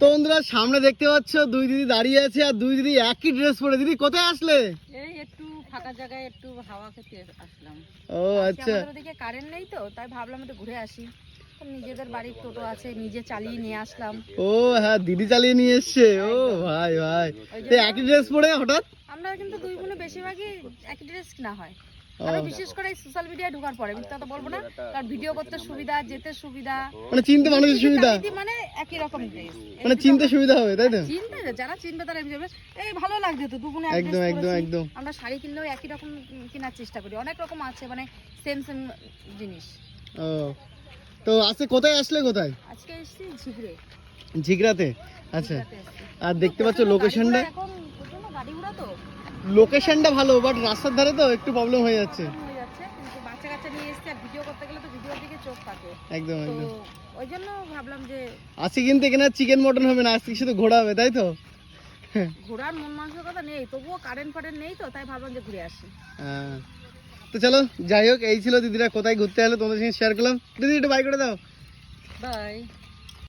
তো বন্ধুরা সামনে দেখতে পাচ্ছ দুই দিদি দাঁড়িয়ে আছে আর দুই দিদি একই ড্রেস পরে। দিদি কোথায় আসলে? এই একটু ফাঁকা জায়গায় একটু হাওয়া খেতে আসলাম। ও আচ্ছা। আমাদের ওদিকে কারেন্ট নেই তো তাই ভাবলাম একটু ঘুরে আসি। নিজেদের বাড়ির টোটো আছে নিজে চালিয়ে নিয়ে আসলাম। ও হ্যাঁ দিদি চালিয়ে নিয়ে এসছে। ও ভাই ভাই। তো একই ড্রেস পরে হঠাৎ? আমরা কিন্তু দুই বোনে বেশিরভাগই একই ড্রেস কিনা হয়। বিশেষ করে সোশ্যাল মিডিয়ায় ঢোকার পরে মিথ্যা তো বলব না। কারণ ভিডিও করতে সুবিধা যেতে সুবিধা। মানে চিনতে মানুষের সুবিধা। মানে একই রকম ড্রেস মানে চিনতে সুবিধা হবে তাই তো? চিনতে যারা চিনবে তারা বুঝবে এই ভালো লাগছে তো একদম একদম একদম। আমরা শাড়ি কিনলেও একই রকম কেনার চেষ্টা করি। অনেক রকম আছে মানে সেম সেম জিনিস। ও। তো আজকে কোথায় আসলে কোথায়? আজকে এসেছি ঝিগড়ে। ঝিগড়াতে? আচ্ছা। আর দেখতে পাচ্ছ লোকেশনটা লোকেশনটা ভালো বাট রাস্তার ধারে তো একটু প্রবলেম হয়ে যাচ্ছে। এরকম কিন্তু বাচ্চা কাচ্চা নিয়ে এসেছি আর ভিডিও করতে গেলে তো ভিডিওর দিকে চোখ থাকে। একদম তো একদম। ওই জন্য ভাবলাম যে আজকে কিন্তু এখানে চিকেন মটন হবে না আজকে শুধু ঘোড়া হবে তাই তো? ঘোরার মন মানসিকতা নেই তবুও কারেন্ট ফারেন্ট নেই তো তাই ভাবলাম যে ঘুরে আসি। হ্যাঁ। তো চলো যাই হোক এই ছিল দিদিরা কোথায় ঘুরতে গেলে তোমাদের সঙ্গে শেয়ার করলাম। দিদি একটু বাই করে দাও। বাই